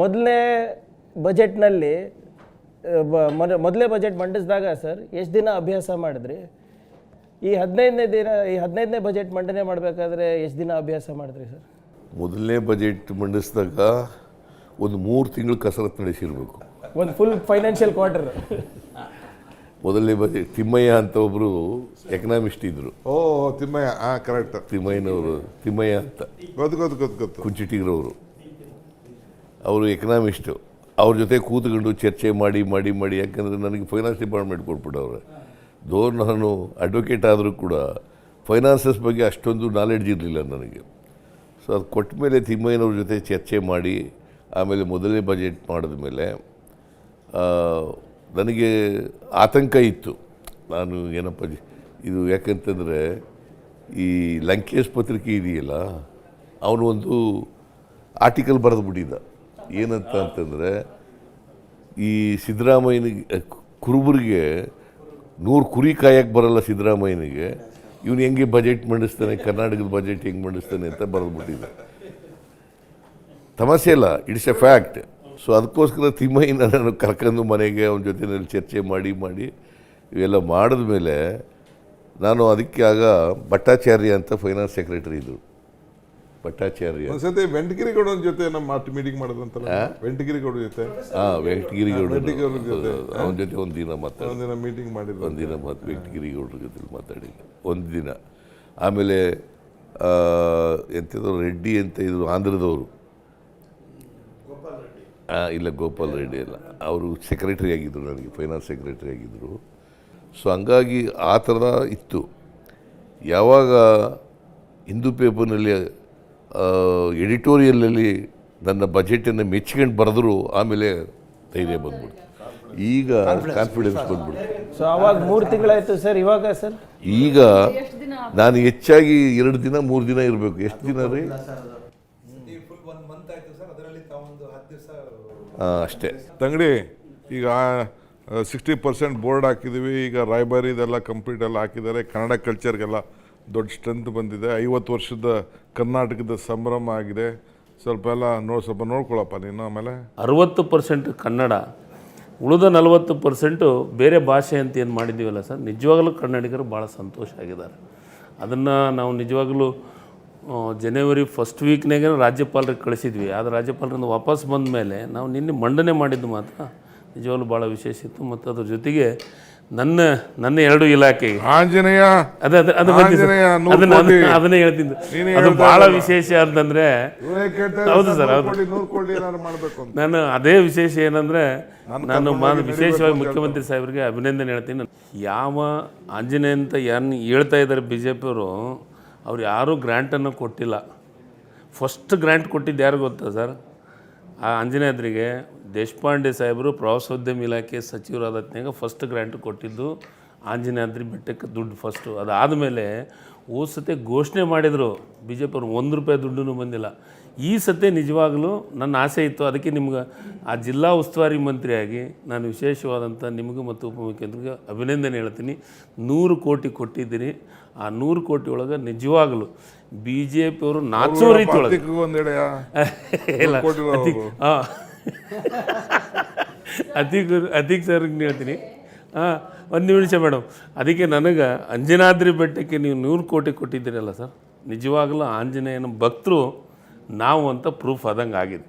ಮೊದಲನೇ ಬಜೆಟ್ನಲ್ಲಿ ಮೊದಲೇ ಬಜೆಟ್ ಮಂಡಿಸಿದಾಗ ಸರ್ ಎಷ್ಟು ದಿನ ಅಭ್ಯಾಸ ಮಾಡಿದ್ರಿ? ಈ ಹದಿನೈದನೇ ದಿನ ಈ ಹದಿನೈದನೇ ಬಜೆಟ್ ಮಂಡನೆ ಮಾಡಬೇಕಾದ್ರೆ ಎಷ್ಟು ದಿನ ಅಭ್ಯಾಸ ಮಾಡಿದ್ರಿ ಸರ್? ಮೊದಲನೇ ಬಜೆಟ್ ಮಂಡಿಸಿದಾಗ ಒಂದು ಮೂರು ತಿಂಗಳು ಕಸರತ್ತು ನಡೆಸಿರ್ಬೇಕು. ಒಂದು ಫುಲ್ ಫೈನಾನ್ಷಿಯಲ್ ಕ್ವಾರ್ಟರ್. ಮೊದಲನೇ ಬಜೆಟ್ ತಿಮ್ಮಯ್ಯ ಅಂತ ಒಬ್ಬರು ಎಕನಾಮಿಸ್ಟ್ ಇದ್ದರು ಓ ತಿಮ್ಮಯ್ಯ ಹಾಂ ಕರೆಕ್ಟ್. ತಿಮ್ಮಯ್ಯನವರು ತಿಮ್ಮಯ್ಯ ಅಂತ. ಗೊತ್ತು ಗೊತ್ತು ಗೊತ್ತು ಗೊತ್ತು. ಕುಂಚಿಟಿಗ್ರವರು. ಅವರು ಎಕನಾಮಿಸ್ಟು ಅವ್ರ ಜೊತೆ ಕೂತ್ಕೊಂಡು ಚರ್ಚೆ ಮಾಡಿ ಮಾಡಿ ಮಾಡಿ, ಯಾಕಂದರೆ ನನಗೆ ಫೈನಾನ್ಸ್ ಡಿಪಾರ್ಟ್ಮೆಂಟ್ ಕೊಟ್ಬಿಟ್ಟವ್ರೆ. ದೋ ನಾನು ಅಡ್ವೊಕೇಟ್ ಆದರೂ ಕೂಡ ಫೈನಾನ್ಸಸ್ ಬಗ್ಗೆ ಅಷ್ಟೊಂದು ನಾಲೆಡ್ಜ್ ಇರಲಿಲ್ಲ ನನಗೆ. ಸೊ ಅದು ಕೊಟ್ಟ ಮೇಲೆ ತಿಮ್ಮಯ್ಯನವ್ರ ಜೊತೆ ಚರ್ಚೆ ಮಾಡಿ, ಆಮೇಲೆ ಮೊದಲನೇ ಬಜೆಟ್ ಮಾಡಿದ ಮೇಲೆ ನನಗೆ ಆತಂಕ ಇತ್ತು. ನಾನು ಏನಪ್ಪ ಇದು ಯಾಕಂತಂದರೆ ಈ ಲಂಕೇಶ್ ಪತ್ರಿಕೆ ಇದೆಯಲ್ಲ ಅವನು ಒಂದು ಆರ್ಟಿಕಲ್ ಬರೆದು ಬಿಟ್ಟಿದ್ದ ಏನಂತ ಅಂತಂದರೆ ಈ ಸಿದ್ದರಾಮಯ್ಯನಿಗೆ, ಕುರುಬರಿಗೆ ನೂರು ಕುರಿ ಕಾಯಕ್ಕೆ ಬರಲ್ಲ ಸಿದ್ದರಾಮಯ್ಯನಿಗೆ. ಇವನು ಹೆಂಗೆ ಬಜೆಟ್ ಮಂಡಿಸ್ತಾನೆ, ಕರ್ನಾಟಕದ ಬಜೆಟ್ ಹೆಂಗೆ ಮಂಡಿಸ್ತಾನೆ ಅಂತ ಬರೆದ್ಬಿಟ್ಟಿದ್ದ ತಮಾಷೆ ಇಲ್ಲ ಇಟ್ಸ್ ಎ ಫ್ಯಾಕ್ಟ್. ಸೊ ಅದಕ್ಕೋಸ್ಕರ ತಿಮ್ಮಯ್ಯನ ನಾನು ಕರ್ಕೊಂಡು ಮನೆಗೆ ಅವನ ಜೊತೆಯಲ್ಲಿ ಚರ್ಚೆ ಮಾಡಿ ಮಾಡಿ, ಇವೆಲ್ಲ ಮಾಡಿದ್ಮೇಲೆ ನಾನು ಅದಕ್ಕೆ ಆಗ ಭಟ್ಟಾಚಾರ್ಯ ಅಂತ ಫೈನಾನ್ಸ್ ಸೆಕ್ರೆಟರಿ ಇದ್ದರು ಭಟ್ಟಾಚಾರ್ಯ. ಒಂದ್ಸತಿ ವೆಂಟಗಿರಿಗೌಡ ಜೊತೆ ನಮ್ಮ ಮಾತು ಮೀಟಿಂಗ್ ಮಾಡಿದಂತಲ್ಲ ವೆಂಟಗಿರಿಗೌಡ ಜೊತೆ? ಹಾಂ ವೆಂಕಟಗಿರಿಗೌಡ. ವೆಂಕಟಗಿರಿಗೌಡ್ರ ಜೊತೆ. ಅವನ ಜೊತೆ ಒಂದು ದಿನ ಮಾತಾಡಿ. ಒಂದಿನ ಮೀಟಿಂಗ್ ಮಾಡಿದ್ರು. ಒಂದಿನ ಮಾತು ವೆಂಕಟಗಿರಿಗೌಡ್ರ ಜೊತೆ ಮಾತಾಡಿ. ಒಂದು ದಿನ. ಆಮೇಲೆ ಎಂತಿದ್ರು ರೆಡ್ಡಿ ಅಂತ ಇದ್ರು ಆಂಧ್ರದವರು. ಇಲ್ಲ ಗೋಪಾಲ್ ರೆಡ್ಡಿ ಅಲ್ಲ. ಅವರು ಸೆಕ್ರೆಟರಿ ಆಗಿದ್ದರು ನನಗೆ ಫೈನಾನ್ಸ್ ಸೆಕ್ರೆಟರಿ ಆಗಿದ್ದರು ಸೊ ಹಂಗಾಗಿ ಆ ಥರದ ಇತ್ತು. ಯಾವಾಗ ಹಿಂದೂ ಪೇಪರ್ನಲ್ಲಿ ಎಡಿಟೋರಿಯಲಲ್ಲಿ ನನ್ನ ಬಜೆಟನ್ನು ಮೆಚ್ಕೊಂಡು ಬರೆದ್ರು ಆಮೇಲೆ ಧೈರ್ಯ ಬಂದ್ಬಿಡ್ತು. ಈಗ ಕಾನ್ಫಿಡೆನ್ಸ್ ಬಂದ್ಬಿಡ್ತು. ಸೊ ಅವಾಗ ಮೂರು ತಿಂಗಳಾಯ್ತು ಸರ್ ಇವಾಗ ಸರ್? ಈಗ ನಾನು ಹೆಚ್ಚಾಗಿ ಎರಡು ದಿನ ಮೂರು ದಿನ ಇರಬೇಕು. ಎಷ್ಟು ದಿನ ರೀ? ಫುಲ್ ಒನ್ ಮಂತ್ ಆಯ್ತು ಸರ್ ಅದರಲ್ಲಿ ತಾವೊಂದು ಹತ್ತು ದಿವಸ ಅಷ್ಟೇ. ತಂಗಡಿ ಈಗ ಸಿಕ್ಸ್ಟಿ ಪರ್ಸೆಂಟ್ ಬೋರ್ಡ್ ಹಾಕಿದ್ದೀವಿ ಈಗ ರಾಯಬಾರಿದೆಲ್ಲ ಕಂಪ್ಲೀಟ್ ಎಲ್ಲ ಹಾಕಿದ್ದಾರೆ. ಕನ್ನಡ ಕಲ್ಚರ್ಗೆಲ್ಲ ದೊಡ್ಡ ಸ್ಟ್ರೆಂತ್ ಬಂದಿದೆ. ಐವತ್ತು ವರ್ಷದ ಕರ್ನಾಟಕದ ಸಂಭ್ರಮ ಆಗಿದೆ. ಸ್ವಲ್ಪ ಎಲ್ಲ ನೋ ಸ್ವಲ್ಪ ನೋಡ್ಕೊಳಪ್ಪ ನೀನು ಆಮೇಲೆ. ಅರುವತ್ತು ಪರ್ಸೆಂಟ್ ಕನ್ನಡ, ಉಳಿದ ನಲವತ್ತು ಪರ್ಸೆಂಟು ಬೇರೆ ಭಾಷೆ ಅಂತ ಏನು ಮಾಡಿದ್ದೀವಲ್ಲ ಸರ್? ನಿಜವಾಗಲೂ ಕನ್ನಡಿಗರು ಭಾಳ ಸಂತೋಷ ಆಗಿದ್ದಾರೆ. ಅದನ್ನು ನಾವು ನಿಜವಾಗಲೂ ಜನವರಿ ಫಸ್ಟ್ ವೀಕ್ನಾಗೆ ರಾಜ್ಯಪಾಲರಿಗೆ ಕಳಿಸಿದ್ವಿ. ಆದರೆ ರಾಜ್ಯಪಾಲರಿಂದ ವಾಪಸ್ ಬಂದ ಮೇಲೆ ನಾವು ನಿನ್ನೆ ಮಂಡನೆ ಮಾಡಿದ್ದು ಮಾತ್ರ ನಿಜವಾಗ್ಲೂ ಭಾಳ ವಿಶೇಷ ಇತ್ತು. ಮತ್ತು ಅದ್ರ ಜೊತೆಗೆ ನನ್ನ ನನ್ನ ಎರಡು ಇಲಾಖೆ. ಆಂಜನೇಯ ಅದೇ ಅದೇ ಅದು ಆಂಜನೇಯ ಅದನ್ನ ಹೇಳ್ತೀನಿ ಅದು ಬಹಳ ಭಾಳ ವಿಶೇಷ ಅಂತಂದರೆ ಹೌದು ಸರ್, ಹೌದು. ನಾನು ಅದೇ ವಿಶೇಷ ಏನಂದ್ರೆ ನಾನು ವಿಶೇಷವಾಗಿ ಮುಖ್ಯಮಂತ್ರಿ ಸಾಹೇಬರಿಗೆ ಅಭಿನಂದನೆ ಹೇಳ್ತೀನಿ. ಯಾವ ಆಂಜನೇಯ ಅಂತ ಏನು ಹೇಳ್ತಾ ಇದ್ದಾರೆ ಬಿ ಜೆ ಪಿಯವರು ಅವ್ರು ಯಾರೂ ಗ್ರ್ಯಾಂಟನ್ನು ಕೊಟ್ಟಿಲ್ಲ. ಫಸ್ಟ್ ಗ್ರ್ಯಾಂಟ್ ಕೊಟ್ಟಿದ್ದು ಯಾರು ಗೊತ್ತಾ ಸರ್? ಆ ಆಂಜನೇಯದ್ರಿಗೆ ದೇಶಪಾಂಡೆ ಸಾಹೇಬರು ಪ್ರವಾಸೋದ್ಯಮ ಇಲಾಖೆ ಸಚಿವರಾದತ್ನಾಗ ಫಸ್ಟ್ ಗ್ರ್ಯಾಂಟ್ ಕೊಟ್ಟಿದ್ದು ಆಂಜನೇಯಾದ್ರಿ ಬೆಟ್ಟಕ್ಕೆ ದುಡ್ಡು ಫಸ್ಟು ಅದಾದಮೇಲೆ ಓ ಸತಿ ಘೋಷಣೆ ಮಾಡಿದರು ಬಿ ಜೆ ಪಿಯವ್ರು ಒಂದು ರೂಪಾಯಿ ದುಡ್ಡು ಬಂದಿಲ್ಲ. ಈ ಸತಿ ನಿಜವಾಗಲೂ ನನ್ನ ಆಸೆ ಇತ್ತು. ಅದಕ್ಕೆ ನಿಮ್ಗೆ ಆ ಜಿಲ್ಲಾ ಉಸ್ತುವಾರಿ ಮಂತ್ರಿಯಾಗಿ ನಾನು ವಿಶೇಷವಾದಂಥ ನಿಮಗೂ ಮತ್ತು ಉಪಮುಖ್ಯಮಂತ್ರಿಗೆ ಅಭಿನಂದನೆ ಹೇಳ್ತೀನಿ. ನೂರು ಕೋಟಿ ಕೊಟ್ಟಿದ್ದೀನಿ. ಆ ನೂರು ಕೋಟಿ ಒಳಗೆ ನಿಜವಾಗಲೂ ಬಿ ಜೆ ಪಿಯವರು ನಾಚೋ ರೀತಿ ಒಳಗೆ ಇಲ್ಲ. ಹಾಂ ಅತಿಕ್ ಅತಿಕ್ ಸರ್ಗೆ ಹೇಳ್ತೀನಿ. ಹಾಂ, ಒಂದು ನಿಮಿಷ ಮೇಡಮ್ ಅದಕ್ಕೆ ನನಗೆ ಅಂಜನಾದ್ರಿ ಬೆಟ್ಟಕ್ಕೆ ನೀವು ನೂರು ಕೋಟಿ ಕೊಟ್ಟಿದ್ದೀರಲ್ಲ ಸರ್ ನಿಜವಾಗಲೂ ಆಂಜನೇಯನ ಭಕ್ತರು ನಾವು ಅಂತ ಪ್ರೂಫ್ ಆದಂಗೆ ಆಗಿದೆ.